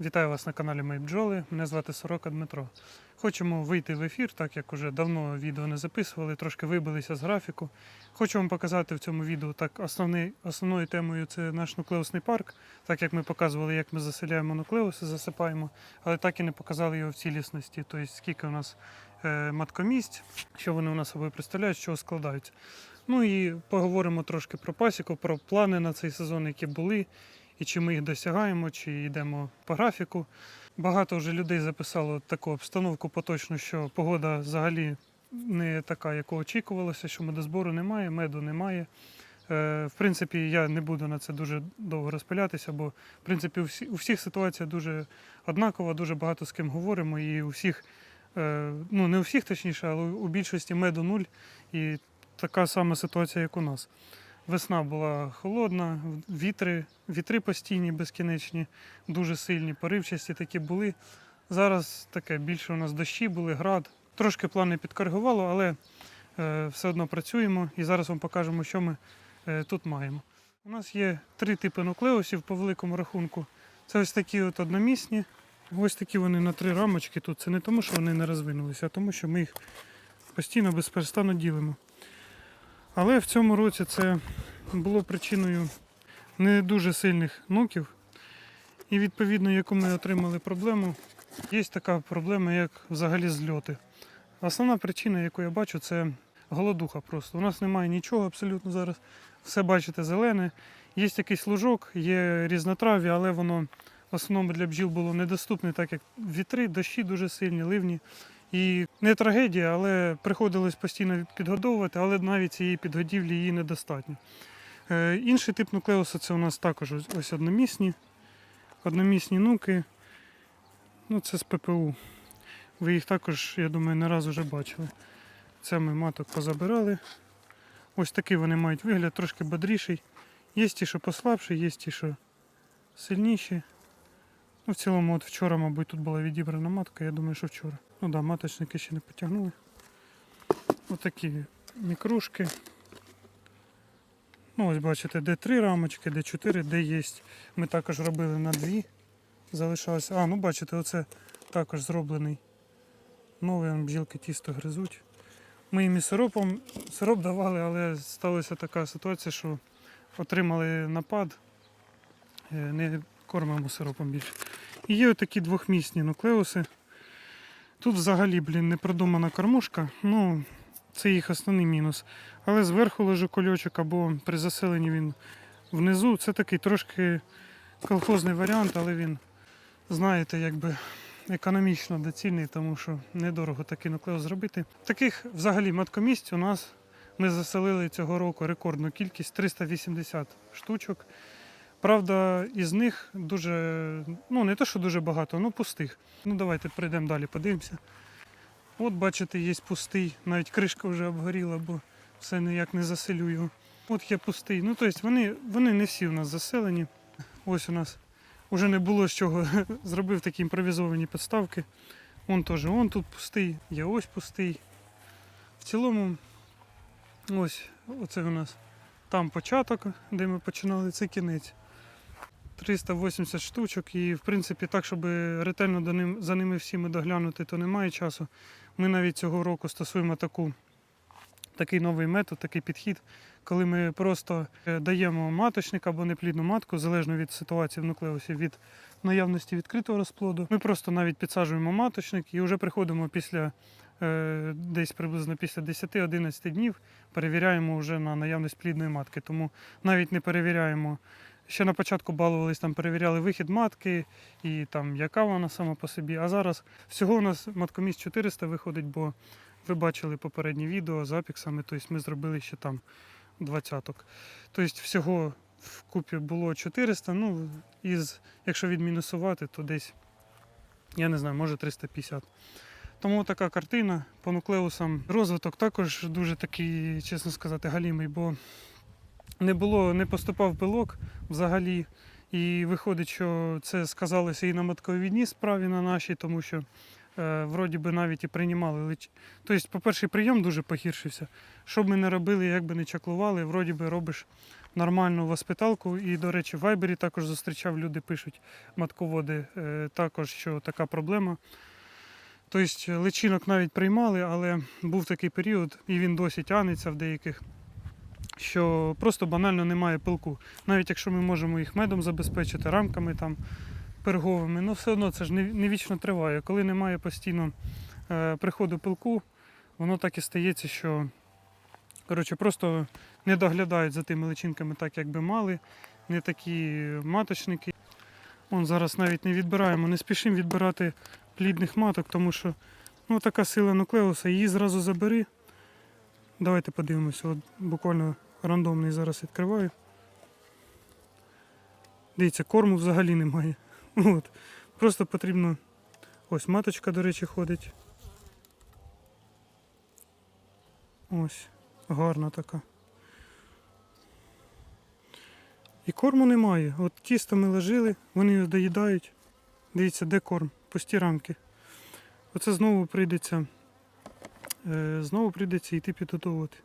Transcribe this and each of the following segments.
Вітаю вас на каналі Мої бджоли. Мене звати Сорока Дмитро. Хочемо вийти в ефір, так як уже давно відео не записували, трошки вибилися з графіку. Хочу вам показати в цьому відео так основний, основною темою це наш нуклеусний парк, так як ми показували, як ми заселяємо нуклеуси, засипаємо, але так і не показали його в цілісності. Тобто скільки у нас е, маткомісць, що вони у нас собою представляють, чого складаються. Ну і поговоримо трошки про пасіку, про плани на цей сезон, які були, і чи ми їх досягаємо, чи йдемо по графіку. Багато вже людей записало таку обстановку поточну, що погода взагалі не така, яку очікувалося, що медозбору немає, меду немає. Е, В принципі, я не буду на це дуже довго розпилятися, бо в принципі у, всіх ситуація дуже однакова, дуже багато з ким говоримо, і у всіх, е, ну не у всіх точніше, але у більшості меду нуль. І така сама ситуація, як у нас. Весна була холодна, вітри, вітри постійні, безкінечні, дуже сильні, поривчасті такі були. Зараз таке більше у нас дощі були, град. Трошки плани підкоригувало, але е, все одно працюємо і зараз вам покажемо, що ми е, тут маємо. У нас є три типи нуклеусів по великому рахунку. Це ось такі от одномісні. Ось такі вони на три рамочки тут. Це не тому, що вони не розвинулися, а тому, що ми їх постійно безперестанно ділимо. Але в цьому році це було причиною не дуже сильних нуків. І відповідно, яку ми отримали проблему, є така проблема, як взагалі зльоти. Основна причина, яку я бачу, це голодуха просто. У нас немає нічого абсолютно зараз. Все бачите зелене. Є якийсь лужок, є різнотрав'я, але воно в основному для бджіл було недоступне, так як вітри, дощі дуже сильні, ливні. І не трагедія, але приходилось постійно підгодовувати, але навіть цієї підгодівлі її недостатньо. Е, інший тип нуклеуса це у нас також ось, одномісні. Одномісні нуки. Ну, це з ППУ. Ви їх також, я думаю, не раз вже бачили. Це ми маток позабирали. Ось такий вони мають вигляд, трошки бодріший. Є ті, що послабші, є ті, що сильніші. Ну, в цілому, от вчора, мабуть, тут була відібрана матка, я думаю, що вчора. Ну да, маточники ще не потягнули. Отакі мікрушки. Ну, ось бачите, де три рамочки, де чотири, де є. Ми також робили на дві. Залишалося. А, ну бачите, оце також зроблений. Новий бджілки тісто гризуть. Ми їм і сиропом сироп давали, але сталася така ситуація, що отримали напад. Е, Не кормимо сиропом більше. І є отакі двохмісні нуклеуси. Тут взагалі, блін, не продумана кормушка. Ну, це їх основний мінус. Але зверху лежу кольочок або при заселенні він внизу. Це такий трошки колхозний варіант, але він, знаєте, якби економічно доцільний, тому що недорого такий нуклеус зробити. Таких взагалі маткомісць у нас ми заселили цього року рекордну кількість 380 штучок. Правда, із них дуже, ну не те, що дуже багато, ну пустих. Ну давайте прийдемо далі, подивимося. От бачите, є пустий, навіть кришка вже обгоріла, бо все ніяк не заселю його. От є пустий. Ну, тобто вони, вони не всі у нас заселені. Ось у нас вже не було з чого зробив такі імпровізовані підставки. Вон теж, вон тут пустий, є ось пустий. В цілому, ось оце у нас там початок, де ми починали, це кінець. 380 штучок, і в принципі, так, щоб ретельно за ними всіми доглянути, то немає часу. Ми навіть цього року стосуємо таку, такий новий метод, такий підхід, коли ми просто е, даємо маточник або неплідну матку, залежно від ситуації в нуклеусі, від наявності відкритого розплоду. Ми просто навіть підсаджуємо маточник і вже приходимо після е, десь приблизно після 10-11 днів, перевіряємо вже на наявність плідної матки. Тому навіть не перевіряємо. Ще на початку балувались, там перевіряли вихід матки і там яка вона сама по собі. А зараз всього у нас маткомість 400 виходить, бо ви бачили попереднє відео з апіксами, тобто ми зробили ще там двадцяток. Тобто всього в купі було 400, ну із, якщо відмінусувати, то десь, я не знаю, може 350. Тому така картина по нуклеусам. Розвиток також дуже такий, чесно сказати, галімий, бо не було, не поступав пилок взагалі. І виходить, що це сказалося і на матковідній справі на нашій, тому що е, вроді би навіть і приймали лич. Тобто, по-перше, прийом дуже погіршився. Що б ми не робили, як би не чаклували, вроді би робиш нормальну воспиталку. І, до речі, в Вайбері також зустрічав, люди пишуть матководи е, також, що така проблема. Тобто личинок навіть приймали, але був такий період, і він досі тягнеться в деяких, що просто банально немає пилку. Навіть якщо ми можемо їх медом забезпечити, рамками там перговими, ну все одно це ж не, не вічно триває. Коли немає постійно е, приходу пилку, воно так і стається, що коротше, просто не доглядають за тими личинками так, як би мали, не такі маточники. Вон зараз навіть не відбираємо, не спішимо відбирати плідних маток, тому що ну, така сила нуклеуса, її зразу забери. Давайте подивимося, от буквально рандомний зараз відкриваю. Дивіться, корму взагалі немає. От. Просто потрібно. Ось маточка, до речі, ходить. Ось, гарна така. І корму немає. От тісто ми ложили, вони його доїдають. Дивіться, де корм? Пусті рамки. Оце знову прийдеться. Е, знову прийдеться йти підготовувати.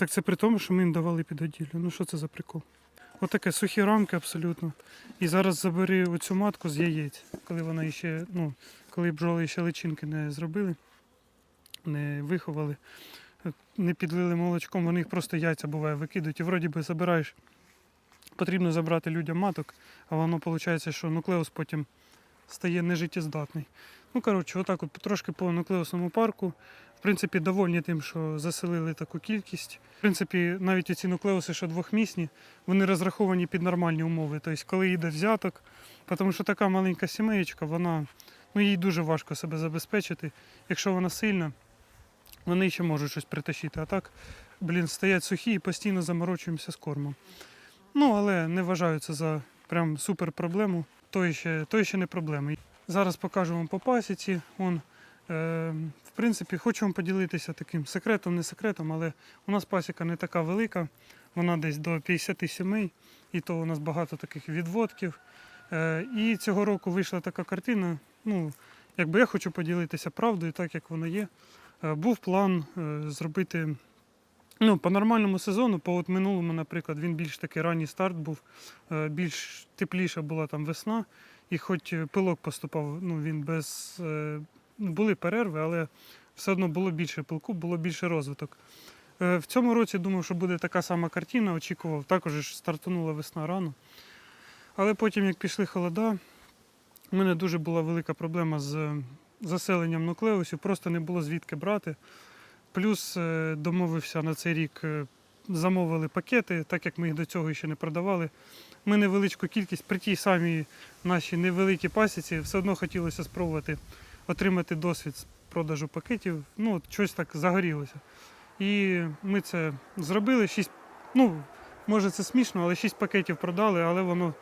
Так це при тому, що ми їм давали підгодівлю. Ну що це за прикол? Отаке сухі рамки абсолютно. І зараз забери оцю матку з яєць, коли вона ще, ну, коли бджоли ще личинки не зробили, не виховали, не підлили молочком, вони їх просто яйця буває викидують. І вроді би забираєш. Потрібно забрати людям маток, а воно виходить, що нуклеус потім стає нежиттєздатний. Ну, коротше, отак от трошки по нуклеусному парку. В принципі, довольні тим, що заселили таку кількість. В принципі, навіть ці нуклеуси, що двохмісні, вони розраховані під нормальні умови. Тобто, коли йде взяток, тому що така маленька сімеєчка, вона, ну, їй дуже важко себе забезпечити. Якщо вона сильна, вони ще можуть щось притащити. А так, блін, стоять сухі і постійно заморочуємося з кормом. Ну, але не вважаю це за прям супер проблему. То ще, то ще не проблема. Зараз покажу вам по пасіці. Он, е, в принципі, хочу вам поділитися таким секретом, не секретом, але у нас пасіка не така велика, вона десь до 50 сімей, і то у нас багато таких відводків. Е, і цього року вийшла така картина. Ну, якби я хочу поділитися правдою, так як воно є. Е, був план е, зробити Ну, по нормальному сезону, по от минулому, наприклад, він більш такий ранній старт був, е, більш тепліша була там весна, і хоч пилок поступав, ну він без. е, ну, Були перерви, але все одно було більше пилку, було більше розвиток. Е, В цьому році думав, що буде така сама картина, очікував, також стартанула весна рано. Але потім, як пішли холода, у мене дуже була велика проблема з заселенням нуклеусів, просто не було звідки брати. Плюс е, домовився на цей рік, е, замовили пакети, так як ми їх до цього ще не продавали. Ми невеличку кількість при тій самій нашій невеликій пасіці все одно хотілося спробувати отримати досвід з продажу пакетів. Ну, от щось так загорілося. І ми це зробили. Шість, ну, може це смішно, але шість пакетів продали, але воно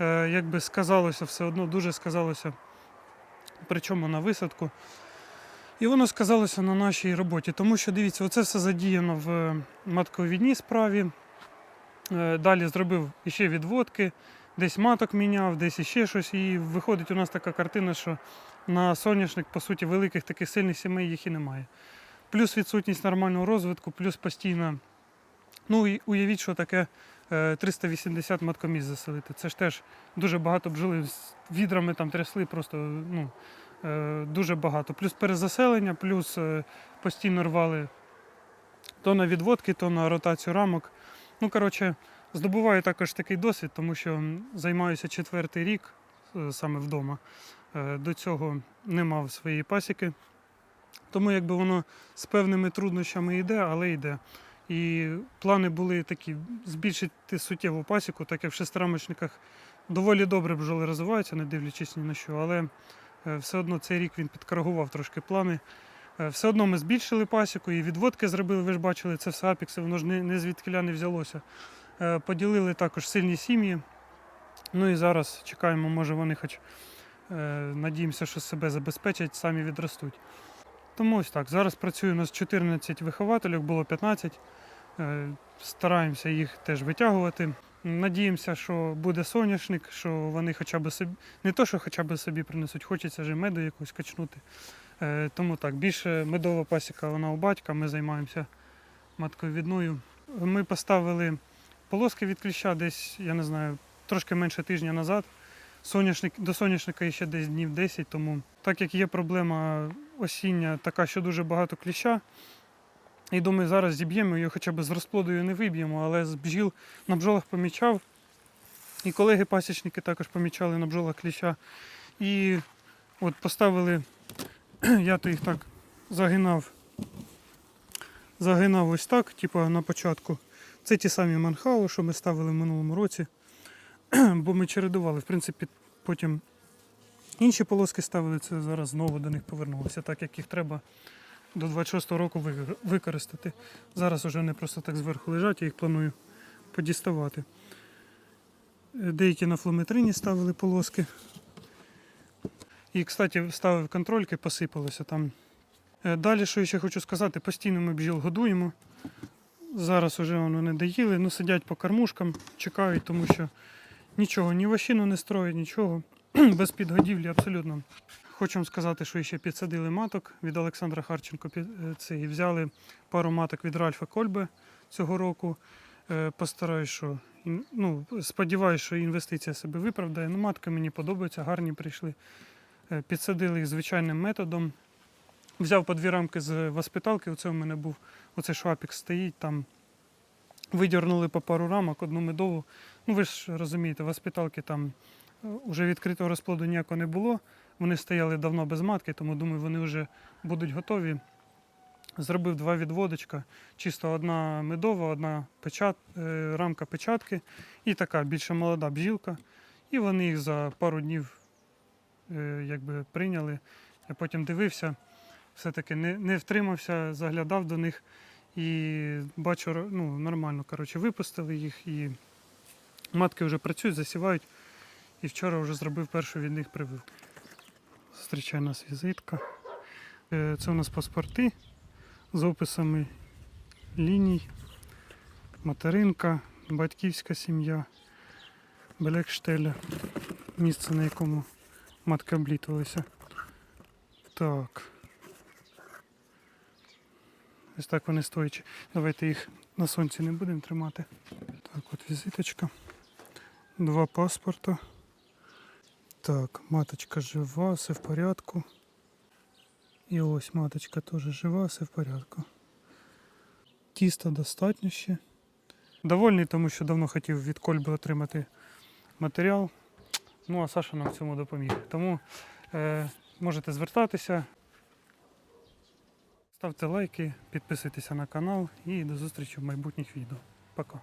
е, якби сказалося все одно, дуже сказалося. Причому на висадку. І воно сказалося на нашій роботі, тому що дивіться, оце все задіяно в матковідній справі. Е, Далі зробив іще відводки, десь маток міняв, десь іще щось. І виходить у нас така картина, що на соняшник, по суті, великих таких сильних сімей їх і немає. Плюс відсутність нормального розвитку, плюс постійно. Ну і уявіть, що таке е, 380 маткоміс заселити. Це ж теж дуже багато бджоли з відрами там трясли, просто ну, е, дуже багато. Плюс перезаселення, плюс е, постійно рвали то на відводки, то на ротацію рамок. Ну, коротше, здобуваю також такий досвід, тому що займаюся четвертий рік е, саме вдома. Е, До цього не мав своєї пасіки. Тому якби воно з певними труднощами йде, але йде. І плани були такі збільшити суттєву пасіку, так як в шестирамочниках доволі добре бджоли розвиваються, не дивлячись ні на що, але е, все одно цей рік він підкоригував трошки плани. Е, Все одно ми збільшили пасіку і відводки зробили, ви ж бачили, це все апікси, воно ж не, не не взялося. Е, Поділили також сильні сім'ї. Ну і зараз чекаємо, може вони хоч е, надіємося, що себе забезпечать, самі відростуть. Тому ось так. Зараз працює у нас 14 вихователів, було 15. Е, Стараємося їх теж витягувати. Надіємося, що буде соняшник, що вони хоча б собі, не то, що хоча б собі принесуть, хочеться ж меду якось качнути. Е, Тому так, більше медова пасіка вона у батька, ми займаємося матковідною. Ми поставили полоски від кліща десь, я не знаю, трошки менше тижня назад. Соняшник, до соняшника ще десь днів 10 тому. Так як є проблема осіння така, що дуже багато кліща. І думаю, зараз зіб'ємо його хоча б з розплодою не виб'ємо, але з бджіл на бджолах помічав. І колеги-пасічники також помічали на бджолах кліща. І от поставили, я то їх так загинав. Загинав ось так, типу на початку. Це ті самі манхау, що ми ставили в минулому році. Бо ми чередували. В принципі, потім інші полоски ставили, це зараз знову до них повернулося, так як їх треба до 26-го року використати. Зараз вже вони просто так зверху лежать, я їх планую подіставати. Е, Деякі на флометрині ставили полоски. І, кстати, ставив контрольки, посипалося там. Е, Далі, що я ще хочу сказати, постійно ми бджіл годуємо. Зараз вже вони не доїли, ну сидять по кормушкам, чекають, тому що нічого, ні вощину не строять, нічого. Без підгодівлі абсолютно. Хочу вам сказати, що ще підсадили маток від Олександра Харченко. е, Це, і взяли пару маток від Ральфа Кольбе цього року. Е, Постараюсь, що ну, сподіваюся, що інвестиція себе виправдає. Ну, матки мені подобаються, гарні прийшли. Е, Підсадили їх звичайним методом. Взяв по дві рамки з воспиталки, оце у мене був оцей швапік стоїть там. Видірнули по пару рамок, одну медову. Ну ви ж розумієте, воспиталки там вже відкритого розплоду ніякого не було. Вони стояли давно без матки, тому думаю, вони вже будуть готові. Зробив два відводочка. Чисто одна медова, одна печат, е, рамка печатки і така більше молода бджілка. І вони їх за пару днів е, якби прийняли. Я потім дивився, все-таки не, не втримався, заглядав до них і бачу, ну, нормально коротше, випустили їх і матки вже працюють, засівають. І вчора вже зробив першу від них прививку. Зустрічає нас візитка. Е, Це у нас паспорти з описами ліній, материнка, батьківська сім'я, Блекштеля, місце, на якому матки облітувалися. Так. Ось так вони стоячі. Давайте їх на сонці не будемо тримати. Так, от візиточка. Два паспорта. Так, маточка жива, все в порядку. І ось маточка теж жива, все в порядку. Тіста достатньо ще. Довольний, тому що давно хотів від Кольби отримати матеріал. Ну, а Саша нам в цьому допоміг. Тому е, можете звертатися. Ставте лайки, підписуйтеся на канал і до зустрічі в майбутніх відео. Пока.